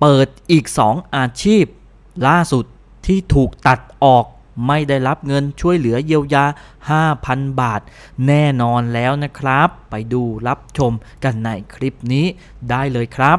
เปิดอีก 2 อาชีพ ล่าสุดที่ถูกตัดออกไม่ได้รับเงินช่วยเหลือเยียวยา 5,000 บาท แน่นอนแล้วนะครับ ไปดูรับชมกันในคลิปนี้ได้เลยครับ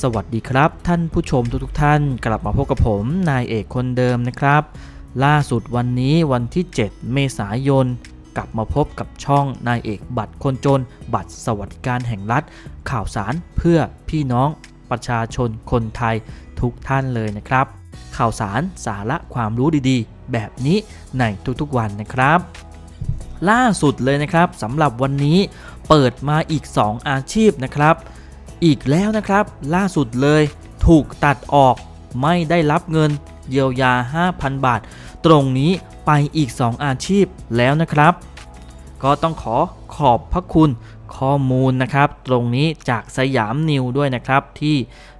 สวัสดีครับ ท่านผู้ชมทุกๆท่านกลับมาพบกับผมนายเอกคนเดิมนะครับ ล่าสุดวันนี้วันที่ 7 เมษายน กลับมาพบกับช่องนายเอกบัตรคนจน บัตรสวัสดิการแห่งรัฐ ข่าวสารเพื่อพี่น้องประชาชนคนไทยทุกท่านเลยนะครับ ข่าวสารสาระความรู้ดีๆ แบบนี้ในทุกๆวันนะครับ ล่าสุดเลยนะครับสำหรับวันนี้เปิดมาอีก 2 อาชีพนะครับ อีกแล้วนะครับ ล่าสุดเลย ถูกตัดออกไม่ได้รับเงิน เยียวยา 5,000 บาท ตรงนี้ไปอีก 2 อาชีพแล้วนะครับ ก็ต้องขอขอบพระคุณข้อมูลนะครับ ตรงนี้จากสยามนิวด้วยนะครับ ที่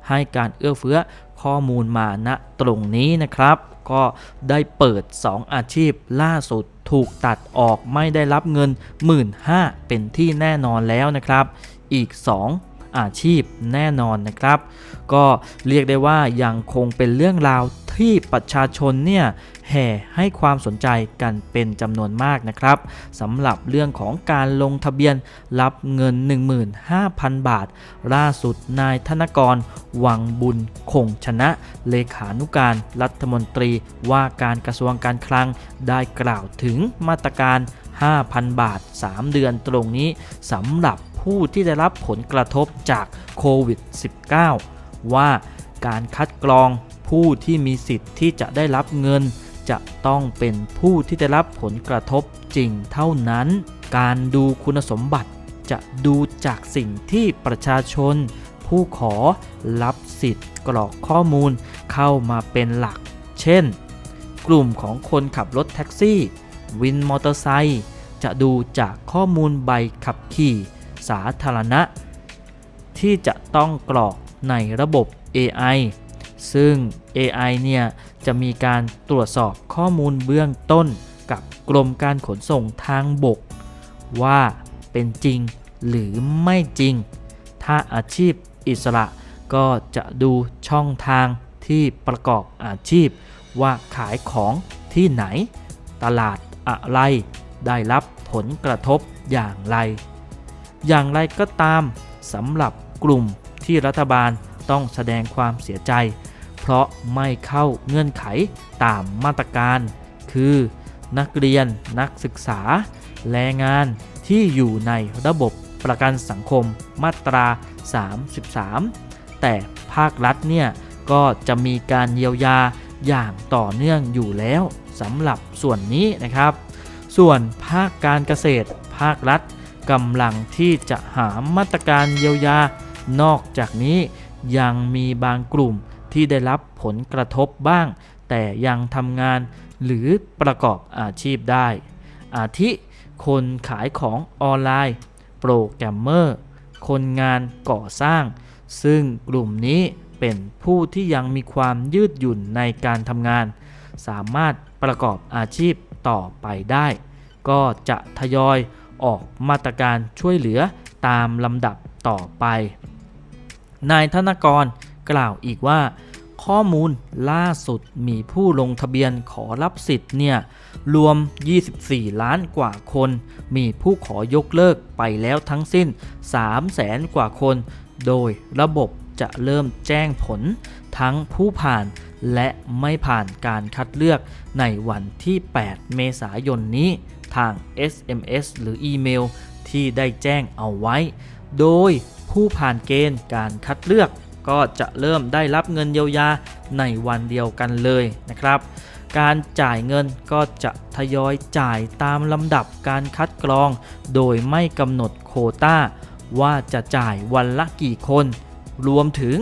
ให้การเอื้อเฟื้อข้อมูลมาณตรงนี้นะครับ ก็ได้เปิด 2 อาชีพล่าสุดถูกตัดออกไม่ได้รับเงิน 1 5ื่นเป็นที่แน่นอนแล้วนะครับ อีก 2 อาชีพแน่นอนนะครับ ก็เรียกได้ว่ายังคงเป็นเรื่องราวที่ประชาชนเนี่ยแห่ให้ความสนใจกันเป็นจำนวนมากนะครับสำหรับเรื่องของการลงทะเบียนรับเงิน 15,000 บาท ล่าสุดนายธนกร วังบุญคงชนะ เลขานุการรัฐมนตรีว่าการกระทรวงการคลังได้กล่าวถึงมาตรการ 5,000 บาท 3 เดือนตรงนี้สำหรับ ผู้ที่ได้รับผลกระทบจากโควิด -19 ว่าการคัดกรองผู้ที่มีสิทธิ์ที่จะได้รับเงิน จะต้องเป็นผู้ที่ได้รับผลกระทบจริงเท่านั้น การดูคุณสมบัติจะดูจากสิ่งที่ประชาชน ผู้ขอรับสิทธิ์กรอกข้อมูลเข้ามาเป็นหลัก เช่น กลุ่มของคนขับรถแท็กซี่ วินมอเตอร์ไซค์จะดูจากข้อมูลใบขับขี่ สาธารณะ ที่จะต้องกรอกในระบบ AI ซึ่ง AI เนี่ยจะมีการตรวจสอบข้อมูลเบื้องต้นกับกรมการขนส่งทางบก ว่าเป็นจริงหรือไม่จริง ถ้าอาชีพอิสระก็จะดูช่องทางที่ประกอบอาชีพ ว่าขายของที่ไหน ตลาดอะไร ได้รับผลกระทบอย่างไร อย่างไรก็ตามสำหรับกลุ่มที่รัฐบาลต้องแสดงความเสียใจ เพราะไม่เข้าเงื่อนไขตามมาตรการ คือ นักเรียนนักศึกษา แรงงานที่อยู่ในระบบประกันสังคมมาตรา 33 แต่ภาครัฐเนี่ยก็จะมีการเยียวยาอย่างต่อเนื่องอยู่แล้วสำหรับส่วนนี้นะครับ ส่วนภาคการเกษตร ภาครัฐ กำลังที่จะหามาตรการเยียวยา นอกจากนี้ยังมีบางกลุ่มที่ได้รับผลกระทบบ้าง แต่ยังทำงานหรือประกอบอาชีพได้ อาทิ คนขายของออนไลน์ โปรแกรมเมอร์ คนงานก่อสร้าง ซึ่งกลุ่มนี้เป็นผู้ที่ยังมีความยืดหยุ่นในการทำงาน สามารถประกอบอาชีพต่อไปได้ ก็จะทยอย ออกมาตรการช่วยเหลือตามลำดับต่อไป นายธนกรกล่าวอีกว่า ข้อมูลล่าสุดมีผู้ลงทะเบียนขอรับสิทธิ์เนี่ยรวม 24 ล้านกว่าคน มีผู้ขอยกเลิกไปแล้วทั้งสิ้น 3 แสนกว่าคน โดยระบบจะเริ่มแจ้งผลทั้งผู้ผ่านและไม่ผ่านการคัดเลือกในวันที่ 8 เมษายนนี้ ทาง SMS หรืออีเมลที่ได้แจ้งเอาไว้ โดยผู้ผ่านเกณฑ์การคัดเลือก ก็จะเริ่มได้รับเงินเยียวยาในวันเดียวกันเลยนะครับ การจ่ายเงินก็จะทยอยจ่ายตามลำดับการคัดกรอง โดยไม่กำหนดโคตาว่าจะจ่ายวันละกี่คน รวมถึง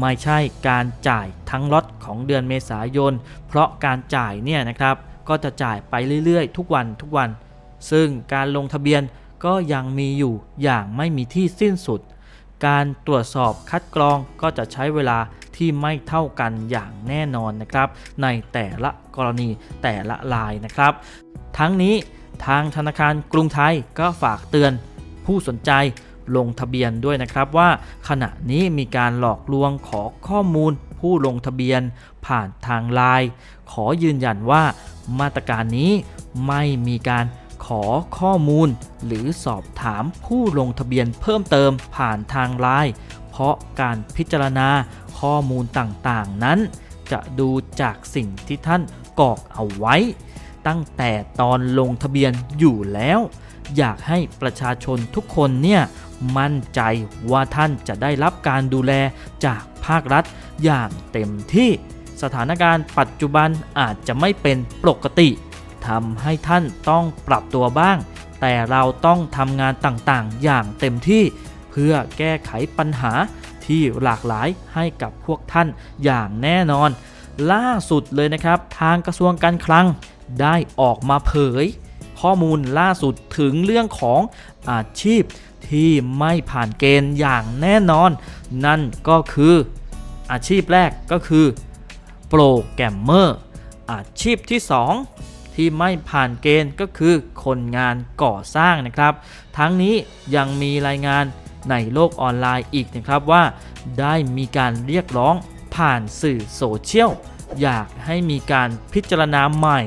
ไม่ใช่การจ่ายทั้งล็อตของเดือนเมษายน เพราะการจ่ายเนี่ยนะครับ ก็จะจ่ายไปเรื่อยๆ ทุกวันทุกวัน ซึ่งการลงทะเบียนก็ยังมีอยู่อย่างไม่มีที่สิ้นสุด การตรวจสอบคัดกรองก็จะใช้เวลาที่ไม่เท่ากันอย่างแน่นอนนะครับ ในแต่ละกรณีแต่ละรายนะครับ ทั้งนี้ทางธนาคารกรุงไทยก็ฝากเตือนผู้สนใจลงทะเบียนด้วยนะครับว่าขณะนี้มีการหลอกลวงขอข้อมูลผู้ลงทะเบียนผ่านทางไลน์ขอยืนยันว่า มาตรการนี้ไม่มีการขอข้อมูล หรือสอบถามผู้ลงทะเบียนเพิ่มเติมผ่านทางไลน์เพราะการพิจารณาข้อมูลต่างๆ นั้น จะดูจากสิ่งที่ท่านกรอกเอาไว้ ตั้งแต่ตอนลงทะเบียนอยู่แล้ว อยากให้ประชาชนทุกคนเนี่ยมั่นใจว่าท่านจะได้รับการดูแลจากภาครัฐอย่างเต็มที่ สถานการณ์ปัจจุบันอาจจะไม่เป็นปกติทำให้ท่านต้องปรับตัวบ้าง แต่เราต้องทำงานต่างๆ อย่างเต็มที่เพื่อแก้ไขปัญหาที่หลากหลายให้กับพวกท่านอย่างแน่นอน ล่าสุดเลยนะครับ ทางกระทรวงการคลังได้ออกมาเผย ข้อมูลล่าสุดถึงเรื่องของอาชีพที่ไม่ผ่านเกณฑ์อย่างแน่นอน นั่นก็คืออาชีพแรกก็คือ โปรแกรมเมอร์ อาชีพที่ 2 ที่ไม่ผ่านเกณฑ์ก็คือคนงานก่อสร้างนะครับ ทั้งนี้ยังมีรายงานในโลกออนไลน์อีกนะครับว่า ได้มีการเรียกร้องผ่านสื่อโซเชียลอยากให้มีการพิจารณาใหม่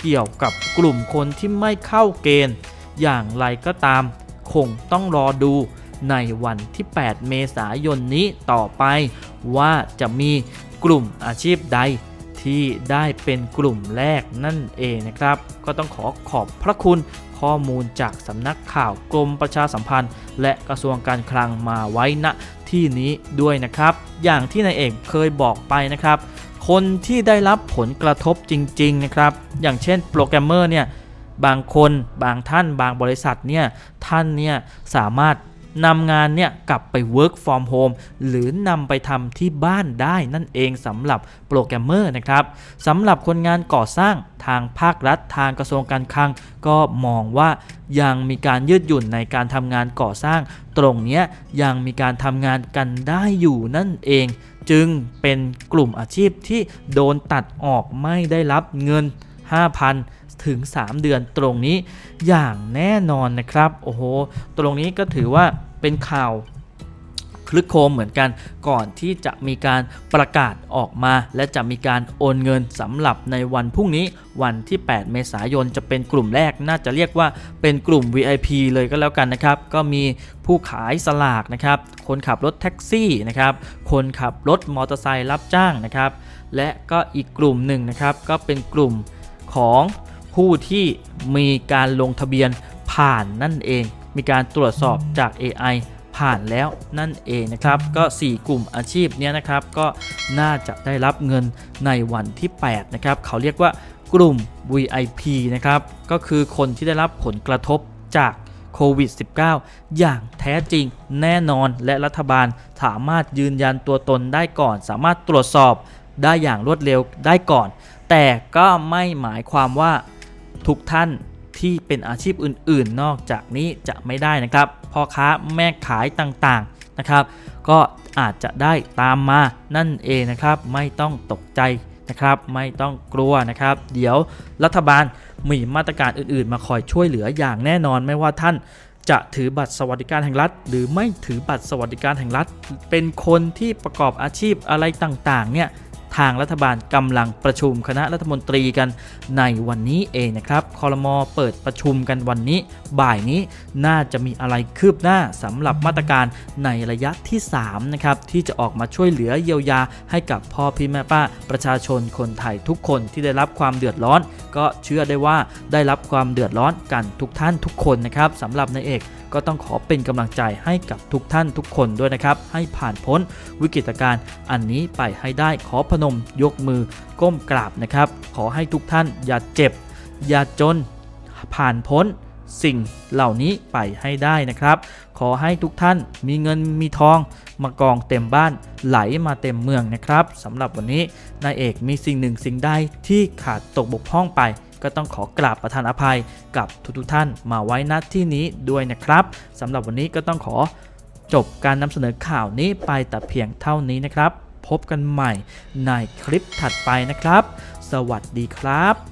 เกี่ยวกับกลุ่มคนที่ไม่เข้าเกณฑ์ อย่างไรก็ตาม คงต้องรอดูในวันที่ 8 เมษายนนี้ต่อไป ว่าจะมี กลุ่มอาชีพใดที่ได้เป็นกลุ่มแรกนั่นเองนะครับ ก็ต้องขอขอบพระคุณข้อมูลจากสำนักข่าวกรมประชาสัมพันธ์ และกระทรวงการคลังมาไว้ณที่นี้ด้วยนะครับ อย่างที่นายเอกเคยบอกไปนะครับ คนที่ได้รับผลกระทบจริง ๆ นะครับ อย่างเช่นโปรแกรมเมอร์เนี่ยบางคนบางท่านบางบริษัทเนี่ยท่านเนี่ยสามารถ นำงานเนี่ยกลับไป work from home หรือนำไปทำที่บ้านได้นั่นเองสำหรับโปรแกรมเมอร์นะครับสำหรับคนงานก่อสร้างทางภาครัฐทางกระทรวงการคลัง ก็มองว่ายังมีการยืดหยุ่นในการทำงานก่อสร้าง ตรงนี้ยยังมีการทำงานกันได้อยู่นั่นเอง จึงเป็นกลุ่มอาชีพที่โดนตัดออกไม่ได้รับเงิน 5,000 ถึง 3 เดือนตรงนี้อย่างแน่นอนนะครับ โอ้โห ตรงนี้ก็ถือว่าเป็นข่าวคลึกโคมเหมือนกันก่อนที่จะมีการประกาศออกมา และจะมีการโอนเงินสำหรับในวันพรุ่งนี้วันที่ 8 เมษายนจะเป็นกลุ่มแรกน่าจะเรียกว่าเป็นกลุ่ม VIP เลยก็แล้วกันนะครับ ก็มีผู้ขายสลากนะครับ คนขับรถแท็กซี่นะครับ คนขับรถมอเตอร์ไซค์รับจ้างนะครับ และก็อีกกลุ่มหนึ่งนะครับก็เป็นกลุ่มของ ผู้ที่มีการลงทะเบียนผ่านนั่นเอง มีการตรวจสอบจาก AI ผ่านแล้วนั่นเองนะครับ ก็ 4 กลุ่มอาชีพเนี้ยนะครับ ก็น่าจะได้รับเงินในวันที่ 8 นะครับ เขาเรียกว่ากลุ่ม VIP นะครับ ก็คือคนที่ได้รับผลกระทบจากโควิด -19 อย่างแท้จริงแน่นอนและรัฐบาลสามารถยืนยันตัวตนได้ก่อน สามารถตรวจสอบได้อย่างรวดเร็วได้ก่อน แต่ก็ไม่หมายความว่า ทุกท่านที่เป็นอาชีพอื่น ๆ นอกจากนี้จะไม่ได้นะครับพ่อค้าแม่ขายต่างๆนะครับ ก็อาจจะได้ตามมานั่นเองนะครับ ไม่ต้องตกใจนะครับ ไม่ต้องกลัวนะครับ เดี๋ยวรัฐบาลมีมาตรการอื่น ๆ มาคอยช่วยเหลืออย่างแน่นอนไม่ว่าท่านจะถือบัตรสวัสดิการแห่งรัฐ หรือไม่ถือบัตรสวัสดิการแห่งรัฐ เป็นคนที่ประกอบอาชีพอะไรต่างๆเนี่ย ทางรัฐบาลกำลังประชุมคณะรัฐมนตรีกันในวันนี้เองนะครับคอรมอเปิดประชุมกันวันนี้ บ่ายนี้น่าจะมีอะไรคืบหน้าสำหรับมาตรการในระยะที่3นะครับที่จะออกมาช่วยเหลือเยียวยาให้กับพ่อพี่แม่ป้าประชาชนคนไทยทุกคนที่ได้รับความเดือดร้อน ก็เชื่อได้ว่าได้รับความเดือดร้อนกันทุกท่านทุกคนนะครับสำหรับนายเอก ก็ต้องขอเป็นกำลังใจให้กับทุกท่านทุกคนด้วยนะครับ ให้ผ่านพ้นวิกฤตการณ์อันนี้ไปให้ได้ขอพนมยกมือก้มกราบนะครับ ขอให้ทุกท่านอย่าเจ็บ อย่าจน ผ่านพ้นสิ่งเหล่านี้ไปให้ได้นะครับ ขอให้ทุกท่านมีเงินมีทอง มากองเต็มบ้านไหลมาเต็มเมืองนะครับสำหรับวันนี้นายเอกมีสิ่งหนึ่งสิ่งใดที่ขาดตกบกพร่องไป ก็ต้องขอกราบประทานอภัยกับทุกๆท่านมาไว้ณที่นี้ด้วยนะครับสำหรับวันนี้ก็ต้องขอจบการนำเสนอข่าวนี้ไปแต่เพียงเท่านี้นะครับ พบกันใหม่ในคลิปถัดไปนะครับ สวัสดีครับ